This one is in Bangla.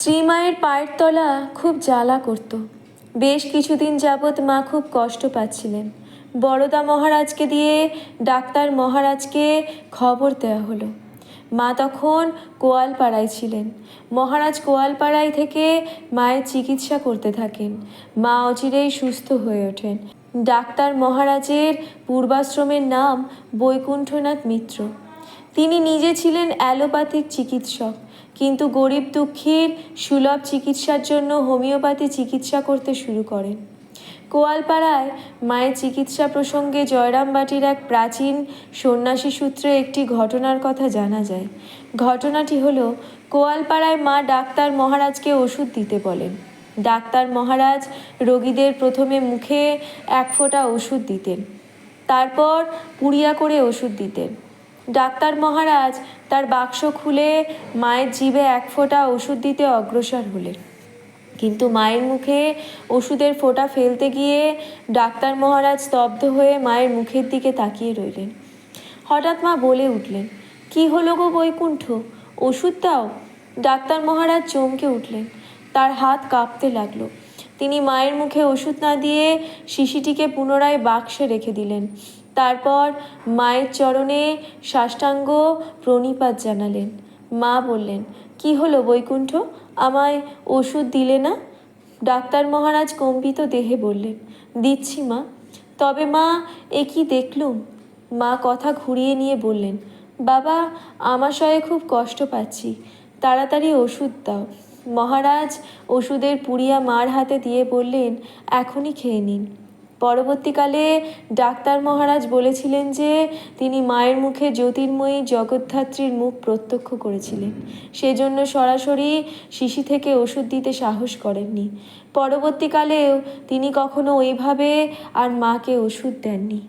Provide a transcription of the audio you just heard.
শ্রীমায়ের পায়ের তলা খুব জ্বালা করত। বেশ কিছুদিন যাবৎ মা খুব কষ্ট পাচ্ছিলেন। বড়দা মহারাজকে দিয়ে ডাক্তার মহারাজকে খবর দেওয়া হলো। মা তখন কোয়ালপাড়ায় ছিলেন। মহারাজ কোয়ালপাড়ায় থেকে মায়ের চিকিৎসা করতে থাকেন। মা অচিরেই সুস্থ হয়ে ওঠেন। ডাক্তার মহারাজের পূর্বাশ্রমের নাম বৈকুণ্ঠনাথ মিত্র। তিনি নিজে ছিলেন অ্যালোপ্যাথিক চিকিৎসক, কিন্তু গরিব দুঃখীর সুলভ চিকিৎসার জন্য হোমিওপ্যাথি চিকিৎসা করতে শুরু করেন। কোয়ালপাড়ায় মায়ের চিকিৎসা প্রসঙ্গে জয়রামবাটির এক প্রাচীন সন্ন্যাসী সূত্রে একটি ঘটনার কথা জানা যায়। ঘটনাটি হলো, কোয়ালপাড়ায় মা ডাক্তার মহারাজকে ওষুধ দিতে বলেন। ডাক্তার মহারাজ রোগীদের প্রথমে মুখে এক ফোঁটা ওষুধ দিতেন, তারপর পুড়িয়া করে ওষুধ দিতেন। ডাক্তার মহারাজ, তার বাক্স খুলে মায়ের জিভে এক ফোঁটা ওষুধ দিতে অগ্রসর হলেন। কিন্তু মায়ের মুখে ওষুধের ফোঁটা ফেলতে গিয়ে ডাক্তার মহারাজ স্তব্ধ হয়ে মায়ের মুখের দিকে তাকিয়ে রইলেন। হঠাৎ মা বলে উঠলেন, কি হলো গো বৈকুণ্ঠ? ওষুধ দাও। ডাক্তার মহারাজ চমকে উঠলেন, তার হাত কাঁপতে লাগল। তিনি মায়ের মুখে ওষুধ না দিয়ে শিশিটিকে পুনরায় বাক্সে রেখে দিলেন। তারপর মায়ের চরণে সাষ্টাঙ্গ প্রণিপাত জানালেন। মা বললেন, কি হলো বৈকুণ্ঠ? আমায় ওষুধ দিলে না? ডাক্তার মহারাজ কম্পিত দেহে বললেন, দিচ্ছি মা। তবে মা, এ কি দেখলুম? মা কথা ঘুরিয়ে নিয়ে বললেন, বাবা, আমাশয়ে খুব কষ্ট পাচ্ছি। তাড়াতাড়ি ওষুধ দাও। মহারাজ ওষুধের পুড়িয়া মার হাতে দিয়ে বললেন, এখনই খেয়ে নিন। পরবর্তীকালে ডাক্তার মহারাজ বলেছিলেন যে, তিনি মায়ের মুখে জ্যোতির্ময়ী জগদ্ধাত্রীর মুখ প্রত্যক্ষ করেছিলেন। সেজন্য সরাসরি শিশি থেকে ওষুধ দিতে সাহস করেননি। পরবর্তীকালেও তিনি কখনো ওইভাবে আর মাকে ওষুধ দেননি।